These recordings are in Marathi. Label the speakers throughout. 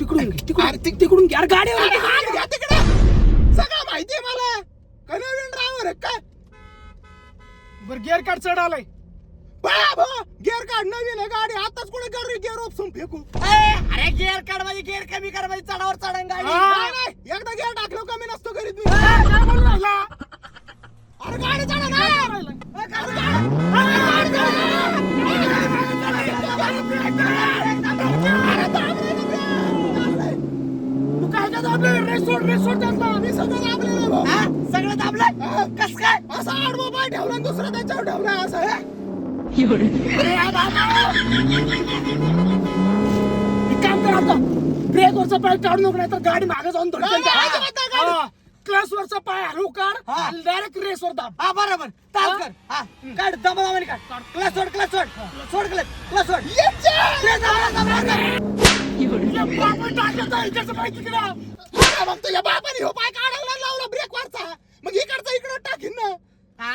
Speaker 1: तिकडून तिकडून. अरे गाडीवर.
Speaker 2: हात घ्या तिकडे. सगळं माहितीये मला. का नवीन ड्रायव्हर आहे काय?
Speaker 1: बरं गिअर कार्ड चढ आलाय.
Speaker 2: बाबा गिअर काढ नवीन आहे गाडी. आताच कुठे गिअर गिअर ऑप्शन फेकू?
Speaker 3: अरे गिअर काढ माझी गिअर कमी कर माझी चढावर चढण गाडी.
Speaker 2: नाही, नाही, एकदा गिअर टाकलं कमी नसतो करीत मी
Speaker 1: काय बोलून राहिला?
Speaker 2: अरे गाडी चढा ना. अरे गाडी
Speaker 1: काय दाबलं रेस सोड रेस सोड त्यांना
Speaker 2: सगळं दाबलेलं.
Speaker 3: हा? सगळं दाबलंय? कस काय?
Speaker 2: असा आडवा पाय ठेवला आणि दुसरा त्याच्यावर ठेवला असं हे?
Speaker 1: अरे या बाबा. एक काम कर आता. ब्रेक वरचा पाय काढू नको नाही तर गाडी मागे जाऊन
Speaker 2: नाही, नाही, अजिबात नाही काढू.
Speaker 1: क्लास वरचा पाय हलवू काढ
Speaker 3: हा.
Speaker 1: डायरेक्ट रेस वर दाब.
Speaker 3: हा बरोबर.
Speaker 1: हा?
Speaker 3: कर. हा. काढ दमा दमाने काढ. क्लास सोड क्लास सोड सोड क्लास क्लास सोड
Speaker 2: तुझ्या बापाने हो पाय काढायला लावला ब्रेक वरचा. मग इकडचा इकडे टाकीन ना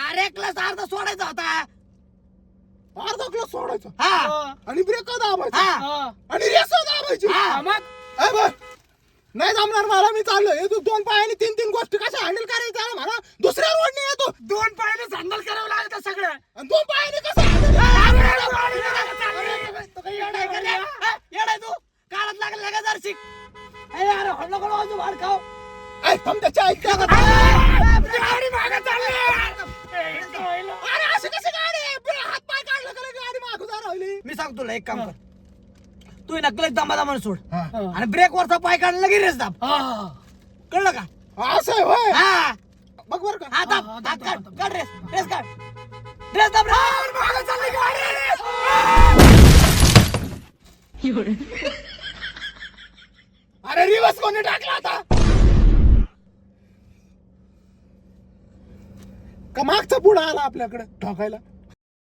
Speaker 3: अरे क्लास अर्धा सोडायचा होता.
Speaker 2: अर्धा किलो सोडायचा.
Speaker 3: हा.
Speaker 2: आणि ब्रेक दाबायचा.
Speaker 3: हा.
Speaker 1: हा.
Speaker 2: आणि रेस दाबायची.
Speaker 1: हा, मग?
Speaker 2: नाही जमणार मला मी चाललो हे तू दोन पायाने तीन तीन गोष्टी कशा हँडल करायच्या? मला
Speaker 3: का अरे अरे हल्लो खाऊ.
Speaker 2: त्याच्या का?
Speaker 1: गाडी मागे चालली.
Speaker 2: अरे गाडी? हात पाय काढलं का गाडी मागं जा राहिली.
Speaker 3: मी सांगतो तुला एक काम कर. तू नकलेच सोड. आणि ब्रेक वरचा पाय काढला लगे रेस दाब.
Speaker 1: हा.
Speaker 3: कळलं का?
Speaker 2: असं आहे होय?
Speaker 3: हा.
Speaker 2: बघ बर का.
Speaker 3: दाब हात
Speaker 1: दाब,
Speaker 3: काढ. काढ रेस. रेस काढ. रेस दाब रे. मागे चालली गाडी.
Speaker 2: अरे रिवर्स कोणी टाकला आता का मागचा पुढं आला आपल्याकडे? ठोकायला?